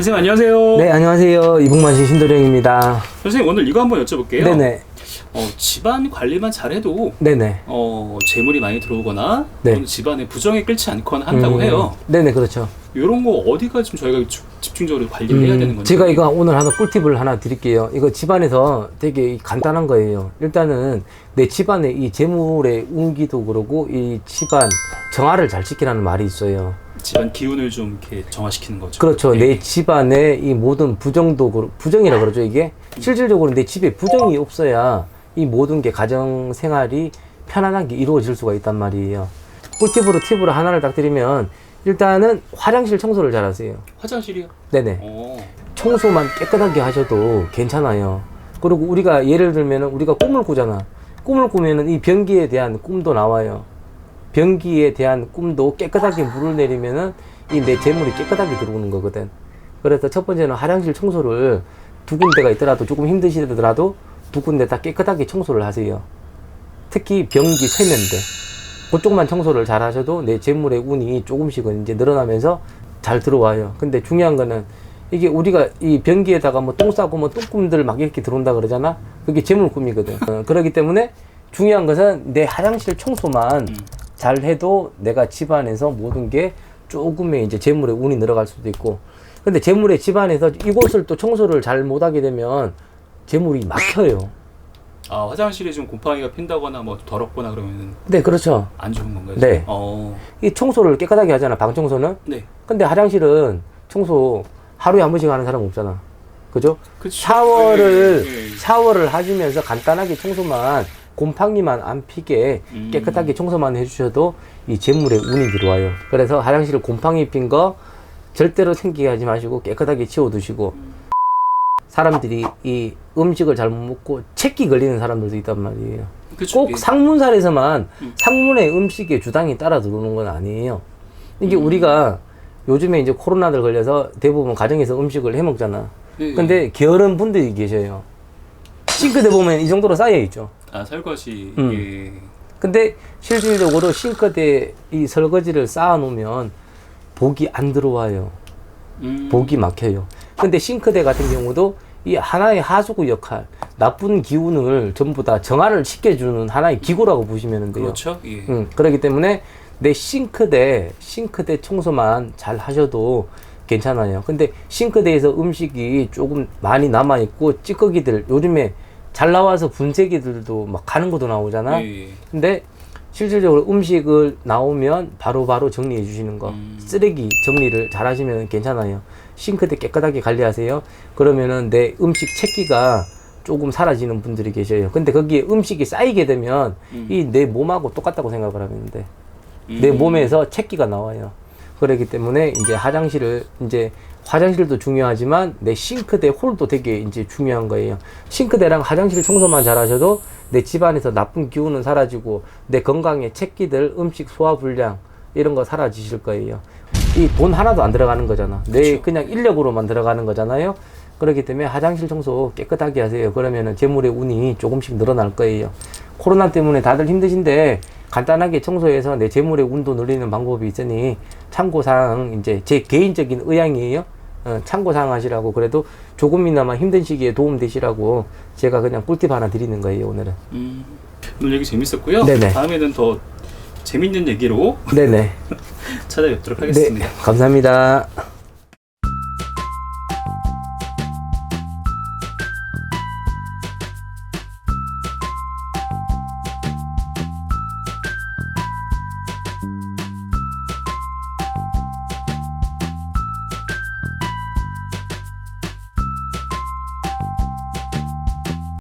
선생님 안녕하세요. 네, 안녕하세요. 이북만신 신도령입니다. 선생님 오늘 이거 한번 여쭤볼게요. 네네. 어, 집안 관리만 잘해도 네네. 어, 재물이 많이 들어오거나 네. 또는 집안에 부정이 끓지 않거나 한다고 음, 해요. 네네, 그렇죠. 이런 거 어디가 좀 저희가 주- 집중적으로 관리를 해야 되는 음, 건지. 제가 이거 오늘 하나 꿀팁을 하나 드릴게요. 이거 집안에서 되게 간단한 거예요. 일단은 내 집안의 이 재물의 운기도 그러고 이 집안 정화를 잘 지키라는 말이 있어요. 집안 기운을 좀 이렇게 정화시키는 거죠. 그렇죠. 예. 내 집안의 이 모든 부정도 부정이라 그러죠. 이게 실질적으로 내 집에 부정이 없어야 이 모든 게 가정 생활이 편안하게 이루어질 수가 있단 말이에요. 꿀팁으로 팁으로 하나를 딱 드리면 일단은 화장실 청소를 잘 하세요. 화장실이요? 네네. 어. 청소만 깨끗하게 하셔도 괜찮아요. 그리고 우리가 예를 들면은 우리가 꿈을 꾸잖아. 꿈을 꾸면은 이 변기에 대한 꿈도 나와요. 변기에 대한 꿈도 깨끗하게 물을 내리면은 이 내 재물이 깨끗하게 들어오는 거거든. 그래서 첫 번째는 화장실 청소를 두 군데가 있더라도 조금 힘드시더라도 두 군데 다 깨끗하게 청소를 하세요. 특히 변기 세면대. 그쪽만 청소를 잘 하셔도 내 재물의 운이 조금씩은 이제 늘어나면서 잘 들어와요. 근데 중요한 거는 이게 우리가 이 변기에다가 뭐 똥 싸고 뭐 똥꿈들 막 이렇게 들어온다 그러잖아. 그게 재물 꿈이거든. 어, 그렇기 때문에 중요한 것은 내 화장실 청소만 음. 잘 해도 내가 집안에서 모든 게 조금의 이제 재물의 운이 늘어갈 수도 있고. 근데 재물의 집안에서 이곳을 또 청소를 잘 못하게 되면 재물이 막혀요. 아 화장실에 좀 곰팡이가 핀다거나 뭐 더럽거나 그러면 네, 그렇죠. 안 좋은 건가요? 네. 어. 이 청소를 깨끗하게 하잖아, 방 청소는. 네. 근데 화장실은 청소 하루에 한 번씩 하는 사람 없잖아. 그죠? 그쵸. 샤워를, 네, 네. 샤워를 하시면서 간단하게 청소만, 곰팡이만 안 피게 음. 깨끗하게 청소만 해주셔도 이 재물에 운이 들어와요. 그래서 화장실 곰팡이 핀 거 절대로 생기게 하지 마시고 깨끗하게 치워두시고 사람들이 이 음식을 잘못 먹고 체기 걸리는 사람들도 있단 말이에요. 그쵸. 꼭 예. 상문살에서만 음. 상문의 음식의 주당이 따라 들어오는 건 아니에요. 이게 음. 우리가 요즘에 이제 코로나들 걸려서 대부분 가정에서 음식을 해 먹잖아. 예, 예. 근데 게으른 분들이 계셔요. 싱크대 보면 이 정도로 쌓여 있죠. 아 설거지. 음. 예. 근데 실질적으로 싱크대 이 설거지를 쌓아 놓으면 복이 안 들어와요. 음. 복이 막혀요. 근데 싱크대 같은 경우도 이 하나의 하수구 역할, 나쁜 기운을 전부 다 정화를 시켜주는 하나의 기구라고 보시면 돼요. 그렇죠. 예. 음, 그렇기 때문에 내 싱크대, 싱크대 청소만 잘 하셔도 괜찮아요. 근데 싱크대에서 음식이 조금 많이 남아있고 찌꺼기들, 요즘에 잘 나와서 분쇄기들도 막 가는 것도 나오잖아. 예, 예. 근데 실질적으로 음식을 나오면 바로 바로 정리해 주시는 거. 음. 쓰레기 정리를 잘 하시면 괜찮아요. 싱크대 깨끗하게 관리하세요. 그러면은 내 음식 채기가 조금 사라지는 분들이 계셔요. 근데 거기에 음식이 쌓이게 되면 음. 이내 몸하고 똑같다고 생각을 하면 돼. 내 음. 몸에서 채기가 나와요. 그렇기 때문에 이제 화장실을 이제 화장실도 중요하지만 내 싱크대 홀도 되게 이제 중요한 거예요. 싱크대랑 화장실 청소만 잘하셔도 내 집안에서 나쁜 기운은 사라지고 내 건강에 채기들, 음식 소화 불량 이런 거 사라지실 거예요. 이 돈 하나도 안 들어가는 거잖아. 내. 그냥 인력으로만 들어가는 거잖아요. 그렇기 때문에 화장실 청소 깨끗하게 하세요. 그러면은 재물의 운이 조금씩 늘어날 거예요. 코로나 때문에 다들 힘드신데 간단하게 청소해서 내 재물의 운도 늘리는 방법이 있으니 참고사항 이제 제 개인적인 의향이에요. 어, 참고사항 하시라고 그래도 조금이나마 힘든 시기에 도움 되시라고 제가 그냥 꿀팁 하나 드리는 거예요 오늘은. 음. 오늘 얘기 재밌었고요. 네네. 다음에는 더 재밌는 얘기로 네네. 찾아뵙도록 네 하겠습니다. 감사합니다.